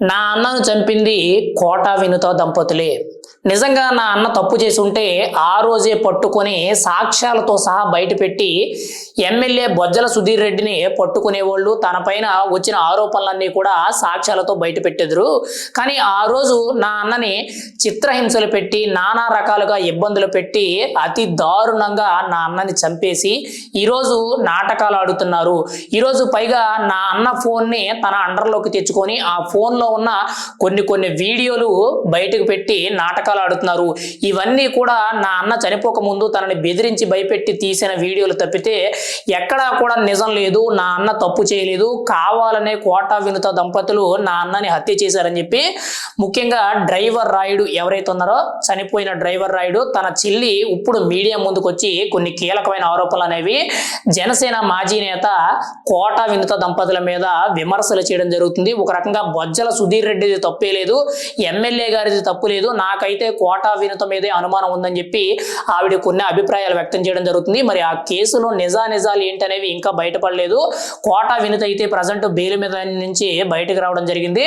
నా అన్నను చంపింది కోటా వినుత దంపతులే. నిజంగా నా అన్న తప్పు చేసి ఉంటే ఆ రోజే పట్టుకొని సాక్ష్యాలతో సహా బయటపెట్టి ఎమ్మెల్యే బొజ్జల సుధీర్ రెడ్డిని పట్టుకునేవాళ్ళు. తన పైన వచ్చిన ఆరోపణలన్నీ కూడా సాక్ష్యాలతో బయటపెట్టెదురు కానీ ఆ రోజు నా అన్నని చిత్రహింసలు పెట్టి నానా రకాలుగా ఇబ్బందులు పెట్టి అతి దారుణంగా నా అన్నని చంపేసి ఈరోజు నాటకాలు ఆడుతున్నారు. ఈరోజు పైగా నా అన్న ఫోన్ని తన అండర్లోకి తెచ్చుకొని ఆ ఫోన్లో ఉన్న కొన్ని కొన్ని వీడియోలు బయటకు పెట్టి నాటకాలు ఆడుతున్నారు. ఇవన్నీ కూడా నా అన్న చనిపోక ముందు తనని బెదిరించి భయపెట్టి తీసిన వీడియోలు తప్పితే ఎక్కడా కూడా నిజం లేదు నా అన్న తప్పు చేయలేదు కావాలనే కోటా వినుత దంపతులు నా అన్నని హత్య చేశారని చెప్పి ముఖ్యంగా డ్రైవర్ రాయుడు ఎవరైతే ఉన్నారో చనిపోయిన డ్రైవర్ రాయుడు తన చెల్లి ఇప్పుడు మీడియా ముందుకు వచ్చి కొన్ని కీలకమైన ఆరోపణలు అనేవి జనసేన మాజీ నేత కోటా వినుత దంపతుల మీద విమర్శలు చేయడం జరుగుతుంది. ఒక రకంగా బొజ్జల సుధీర్ రెడ్డిది తప్పే లేదు ఎమ్మెల్యే గారిది తప్పు లేదు నాకు అయితే కోటా వినత మీదే అనుమానం ఉందని చెప్పి ఆవిడ కొన్ని అభిప్రాయాలు వ్యక్తం చేయడం జరుగుతుంది. మరి ఆ కేసులో నిజా నిజాలు ఏంటనేవి ఇంకా బయటపడలేదు. కోటా వినత అయితే ప్రజెంట్ బెయిల్ మీద నుంచి బయటకు రావడం జరిగింది.